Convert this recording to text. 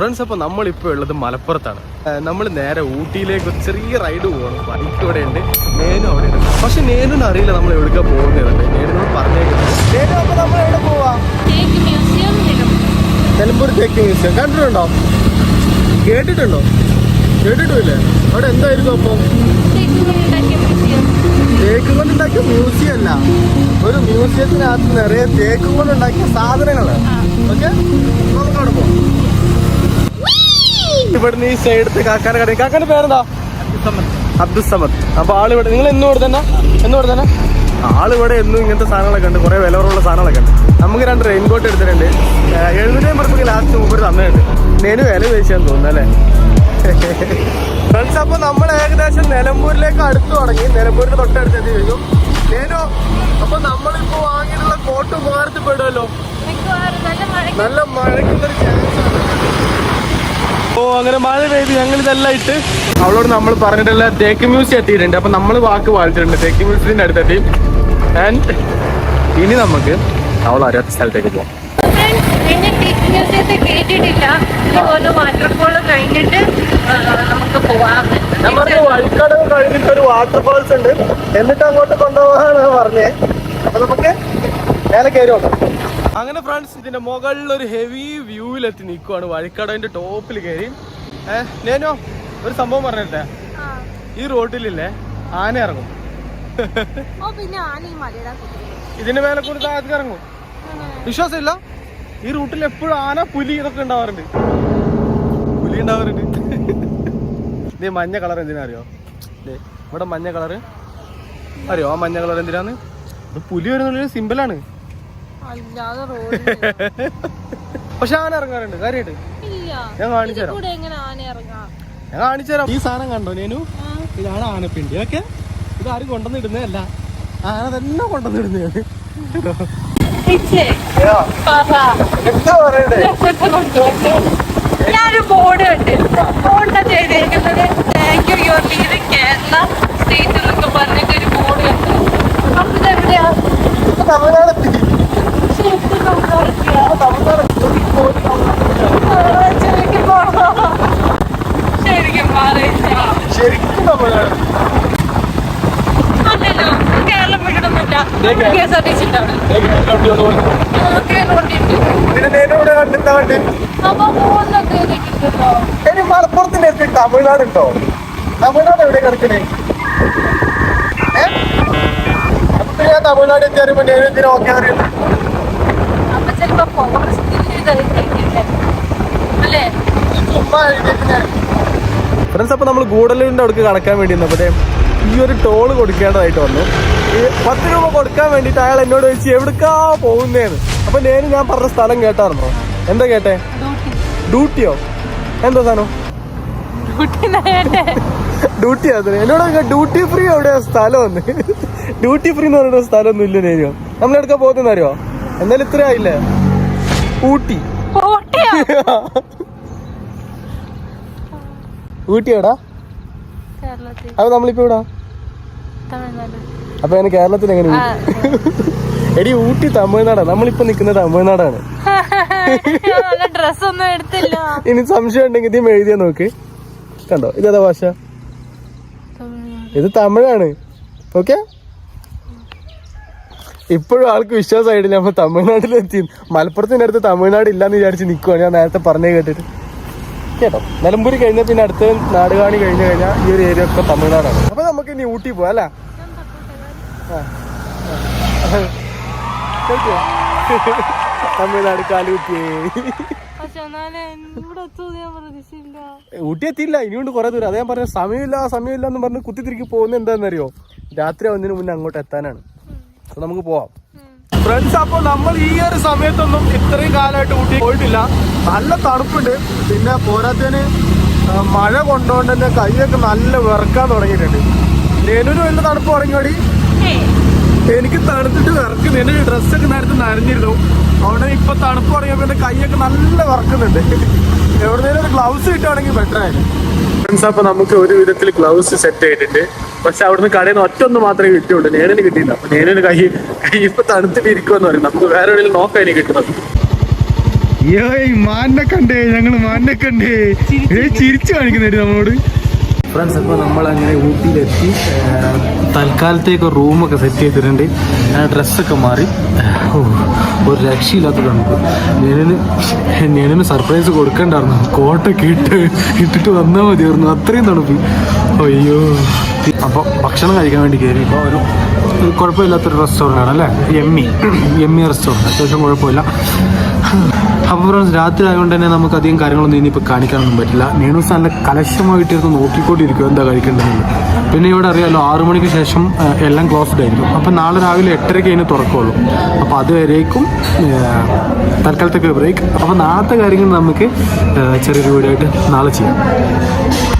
Friends അപ്പോൾ നമ്മളിപ്പോൾ ഉള്ളത് മലപ്പുറത്താണ്. നമ്മൾ നേരെ ഊട്ടിയിലേക്ക് ഒരു ചെറിയ റൈഡ് പോകണം ബൈക്ക് ഇവിടെ ഉണ്ട്. നേനും അവിടെ ഉണ്ട്. പക്ഷെ നേനും അറിയില്ല നമ്മൾ എവിടേക്കാ പോകുന്നത് നേനോട് പറഞ്ഞേക്കുന്നത് നമ്മൾ നിലമ്പൂർ തേക്ക് മ്യൂസിയം. കണ്ടിട്ടുണ്ടോ? കേട്ടിട്ടുണ്ടോ? കേട്ടിട്ടില്ലേ അവിടെ എന്തായിരുന്നു അപ്പോൾ തേക്ക് കൊണ്ടുണ്ടാക്കിയ മ്യൂസിയം. അല്ല. ഒരു മ്യൂസിയത്തിനകത്ത് നിറയെ തേക്ക് കൊണ്ടുണ്ടാക്കിയ സാധനങ്ങളാണ്. ഓക്കെ? നമുക്ക് അവിടെ പോകാം ഇവിടുന്ന് ഈ സൈഡത്തെ കാക്കാന കട കാക്കാന്റെ പേരെന്താ? അബ്ദുസമദ്. അപ്പൊ ആൾ ഇവിടെ നിങ്ങൾ എന്നും ഇവിടെ തന്നെ? എന്നും ഇവിടെ തന്നെ? ആൾ ഇവിടെ എന്നും ഇങ്ങനത്തെ സാധനങ്ങളൊക്കെ ഉണ്ട്. കുറെ വില കുറവുള്ള സാധനങ്ങളൊക്കെ ഉണ്ട്. നമുക്ക് രണ്ട് റെയിൻ കോട്ട് എടുത്തിട്ടുണ്ട്. എഴുന്നൂറ്റി അമ്പത് ലാസ്റ്റ് മുമ്പ് തന്നിട്ടുണ്ട് നേനു വില ചോദിച്ചാന്ന് തോന്നുന്നു അല്ലേ? ഫ്രണ്ട്സ് അപ്പൊ നമ്മൾ ഏകദേശം നിലമ്പൂരിലേക്ക് അടുത്ത് തുടങ്ങി. നിലമ്പൂരിന് തൊട്ടടുത്ത് എത്തി കഴിഞ്ഞു. നേനു അപ്പൊ നമ്മളിപ്പോ വാങ്ങിയിട്ടുള്ള കോട്ട് ഉപകാരത്തിൽ പെടുമല്ലോ മിക്കവാറും നല്ല മഴ മഴയ്ക്കുള്ളൊരു ചാൻസ് ആണ്. ഓ അങ്ങനെ മഴ പെയ്ത് ഞങ്ങൾ ഇതെല്ലാം ഇട്ട് അവളോട് നമ്മൾ പറഞ്ഞിട്ടുള്ള തേക്ക് മ്യൂസിയം എത്തിയിട്ടുണ്ട്. അപ്പൊ നമ്മൾ വാക്ക് വായിച്ചിട്ടുണ്ട് തേക്ക് മ്യൂസിയത്തിന്റെ അടുത്തെത്തി. ആൻഡ് ഇനി നമുക്ക് അവൾ അറിയാത്ത സ്ഥലത്തേക്ക് പോകാം കേട്ടിട്ടില്ല ഇതുപോലെ വാട്ടർഫോൾ കഴിഞ്ഞിട്ട് നമുക്ക് പോവാം. വഴിക്കടവ് കഴിഞ്ഞിട്ട് ഒരു വാട്ടർഫാൾസ് ഉണ്ട്. എന്നിട്ട് അങ്ങോട്ട് കൊണ്ടുപോകാനാണ് പറഞ്ഞേ. അപ്പൊ നമുക്ക് മേലെ കയറി അങ്ങനെ ഫ്രണ്ട്സ് ഇതിന്റെ മുകളിൽ ഒരു ഹെവി വ്യൂവിലെത്തി നിൽക്കുവാണ് വഴിക്കടവിന്റെ ടോപ്പിൽ കയറി. ഏഹ് നേനോ ഒരു സംഭവം പറഞ്ഞിട്ടേ. ഈ റോഡിലില്ലേ ആന ഇറങ്ങും. ഇതിന്റെ മേലെ കൂടി താഴത്തേക്ക് ഇറങ്ങും. വിശ്വാസമില്ല. ഈ റൂട്ടിൽ എപ്പോഴും ആന പുലി ഇതൊക്കെ ഉണ്ടാവാറുണ്ട്. പുലി ഉണ്ടാവാറുണ്ട്. ഇത് മഞ്ഞ കളർ എന്തിനാ അറിയോ? ഇവിടെ മഞ്ഞ കളർ അറിയോ ആ മഞ്ഞ കളർ എന്തിനാന്ന്? പുലി വരുന്നുള്ളൊരു സിമ്പിളാണ് അല്ലാതെ റോഡ് പക്ഷെ ആന ഇറങ്ങാറുണ്ട്. കാര്യമായിട്ട് ഞാൻ കാണിച്ചു തരാം. കൂടെ എങ്ങനെ ആന ഇറങ്ങാം? ഞാൻ കാണിച്ചു തരാം. ഈ സാധനം കണ്ടോ നേനു? ഇതാണ് ആനപ്പിണ്ടി. ഓക്കെ? ഇത് ആരും കൊണ്ടുവന്നിടുന്നതല്ല. ആന തന്നെ കൊണ്ടുവന്നിടുന്നതാണ്. എന്താ പറയണ്ടേ? ഞാനൊരു ബോർഡ് കണ്ട്. ബോർഡ് ചെയ്തിരിക്കുന്നത്. Thank you you're leaving Kerala state എന്നൊക്കെ പറഞ്ഞിട്ട് ഒരു ബോർഡ് കണ്ട് അപ്പൊ ഇതെവിടെയാ തമിഴ്നാട് എത്തി. ശരിക്കും നമ്മളറിയാ. തമിഴ്നാട് ആ, ശരിക്കും പറ. ശരിക്കും പറയില്ല. ശരിക്കും കേരളം വിടണമെന്നില്ല കേ- എസ് ആർ ടി സി ഉണ്ടാവും പിന്നെ ഇനി മലപ്പുറത്തിന്റെ അടുത്ത് തമിഴ്നാട് ഉണ്ടോ? തമിഴ്നാട് എവിടെ കിടക്കണേ? ഞാൻ തമിഴ്നാട് എത്തിയാലും നേരെ ഇതിന് ഓക്കെ അറിയാം. ചുമ്മാ എഴുതിയിട്ട് ഫ്രണ്ട്സ് അപ്പോൾ നമ്മൾ ഗൂഡലിന്റെ അടുക്ക് കടക്കാൻ വേണ്ടി നിന്നപ്പോഴേ ഈ ഒരു ടോൾ കൊടുക്കേണ്ടതായിട്ട് വന്നു. ഈ പത്ത് രൂപ കൊടുക്കാൻ വേണ്ടിയിട്ട് അയാൾ എന്നോട് ചോദിച്ചു എവിടേക്കാ പോകുന്നതെന്ന് അപ്പോൾ ഞാൻ ഞാൻ പറഞ്ഞ സ്ഥലം കേട്ടായിരുന്നോ എന്താ കേട്ടെ? ഡ്യൂട്ടിയോ? എന്താ സാധനം? ഡ്യൂട്ടി അത് എന്നോട് ഡ്യൂട്ടി ഫ്രീ എവിടെയാ? സ്ഥലം ഒന്ന്. ഡ്യൂട്ടി ഫ്രീ എന്ന് പറയുന്ന സ്ഥലം ഒന്നും ഇല്ല നേരിയോ നമ്മൾ എടുക്കാൻ പോകുന്ന അറിയോ? എന്നാലും ഇത്ര ആയില്ലേ? ഊട്ടി. കേരളത്തിൽ. അപ്പൊ നമ്മളിപ്പോ എവിടാ? തമിഴ്നാട്. അപ്പൊ ഞാൻ കേരളത്തിൽ എങ്ങനെ. എടി ഊട്ടി തമിഴ്നാടാണ് നമ്മളിപ്പോ നിക്കുന്നത് തമിഴ്നാടാണ്. ഞാൻ നല്ല ഡ്രസ് ഒന്നും എടുത്തില്ല. ഇനി സംശയം ഉണ്ടെങ്കിൽ ഇതും എഴുതിയാ നോക്ക്. കണ്ടോ? ഇതേതാ ഭാഷ? ഇത് തമിഴാണ്. ഓക്കെ? ഇപ്പോഴും ആൾക്ക് വിശ്വാസമായിട്ടില്ല നമ്മൾ തമിഴ്നാട്ടിലെത്തി. മലപ്പുറത്തിനടുത്ത് തമിഴ്നാട് ഇല്ലാന്ന് വിചാരിച്ച് നിൽക്കുവാണ് ഞാൻ നേരത്തെ പറഞ്ഞേ കേട്ടിട്ട്. കേട്ടോ. നിലമ്പൂരി കഴിഞ്ഞ പിന്നെ അടുത്ത നാടുകാണി കഴിഞ്ഞു കഴിഞ്ഞാൽ ഈ ഒരു ഏരിയ ഒക്കെ തമിഴ്നാടാണ്. അപ്പൊ നമുക്ക് ഇനി ഊട്ടി പോവാം അല്ലേ? തമിഴ്നാട് പ്രതീക്ഷയില്ല ഊട്ടി എത്തിയില്ല ഇനിയുണ്ട് കുറെ ദൂരം. അതേ ഞാൻ പറഞ്ഞ സമയമില്ല സമയമില്ല എന്ന് പറഞ്ഞ് കുത്തിത്തിരിക്കി പോകുന്നത് എന്താണെന്നറിയോ? രാത്രി ആവുന്നതിന് മുന്നേ അങ്ങോട്ട് എത്താനാണ്. അപ്പൊ നമുക്ക് പോവാം. ഫ്രണ്ട്സ് അപ്പൊ നമ്മൾ ഈ ഒരു സമയത്തൊന്നും ഇത്രയും കാലമായിട്ട് ഊട്ടി പോയിട്ടില്ല. നല്ല തണുപ്പുണ്ട്. പിന്നെ പോരാത്തതിന് മഴ കൊണ്ടുകൊണ്ട് തന്നെ കൈയൊക്കെ നല്ല വിറക്കാൻ തുടങ്ങിയിട്ടുണ്ട്. നേനൊരു വലിയ തണുപ്പ് തുടങ്ങിയോടി? എനിക്ക് തണുത്തിട്ട് വിറക്കുന്നു എന്റെ ഡ്രസ്സൊക്കെ നേരത്തെ നനഞ്ഞിരുന്നു. അവിടെ ഇപ്പൊ തണുപ്പ് തുടങ്ങിയപ്പോ എന്റെ കൈയൊക്കെ നല്ല വിറക്കുന്നുണ്ട്. എവിടെന്നേലും ഒരു ഗ്ലൗസ് കിട്ടുകയാണെങ്കിൽ ബെറ്റർ ആയിരുന്നു. ഫ്രണ്ട്സ് അപ്പൊ നമുക്ക് ഒരു വിധത്തിൽ ഗ്ലൗസ് സെറ്റ് ചെയ്തിട്ടുണ്ട്. പക്ഷെ അവിടുന്ന് കടയിൽ നിന്ന് ഒറ്റ ഒന്ന് മാത്രമേ കിട്ടിയുള്ളൂ. നേനന് കിട്ടിയില്ല. അപ്പൊ നേനന് കൈ കൈ ഇപ്പൊ തണുത്തിട്ട് ഇരിക്കുമെന്ന് പറയും. നമുക്ക് വേറെ എവിടെയും നോക്കാൻ ഇനി കിട്ടുന്നത്. കണ്ടേ ഞങ്ങൾ കണ്ടേ. ചിരിച്ചു കാണിക്കുന്നുണ്ട് നമ്മളോട്. ഫ്രണ്ട്സ് അപ്പോൾ നമ്മൾ അങ്ങനെ ഊട്ടിയിലെത്തി തൽക്കാലത്തേക്ക് റൂമൊക്കെ സെറ്റ് ചെയ്തിട്ടുണ്ട്. ഞാൻ ഡ്രസ്സൊക്കെ മാറി. ഒരു രക്ഷയില്ലാത്ത നമുക്ക്. ഞാനിന് ഞാനിന് സർപ്രൈസ് കൊടുക്കണ്ടായിരുന്നു. കോട്ടൊക്കെ ഇട്ട് ഇട്ടിട്ട് വന്നാൽ മതിയായിരുന്നു. അത്രയും തണുപ്പ്. അയ്യോ അപ്പോൾ ഭക്ഷണം കഴിക്കാൻ വേണ്ടി കയറി ഇപ്പോൾ ഒരു കുഴപ്പമില്ലാത്തൊരു റെസ്റ്റോറന്റ് അല്ലേ? എം എമ്മി റെസ്റ്റോറന്റ് അത്യാവശ്യം കുഴപ്പമില്ല. അപ്പോൾ ഫ്രണ്ട്സ് രാത്രി ആയതുകൊണ്ട് തന്നെ നമുക്ക് അധികം കാര്യങ്ങളൊന്നും ഇനിയിപ്പോൾ കാണിക്കാനൊന്നും പറ്റില്ല. നീണൂസ് നല്ല കലശമായിട്ടിരുന്ന് നോക്കിക്കൊണ്ടിരിക്കും എന്താ കഴിക്കേണ്ടതെന്ന്. പിന്നെ ഇവിടെ അറിയാമല്ലോ ആറു മണിക്ക് ശേഷം എല്ലാം ക്ലോസ്ഡ് ആയിരിക്കും. അപ്പോൾ നാളെ രാവിലെ എട്ടരയ്ക്ക് അതിന് തുറക്കുള്ളൂ. അപ്പോൾ അതുവരേക്കും തൽക്കാലത്തേക്ക് ബ്രേക്ക് അപ്പോൾ നാളത്തെ കാര്യങ്ങൾ നമുക്ക് ചെറിയൊരു വീഡിയോ ആയിട്ട് നാളെ ചെയ്യാം.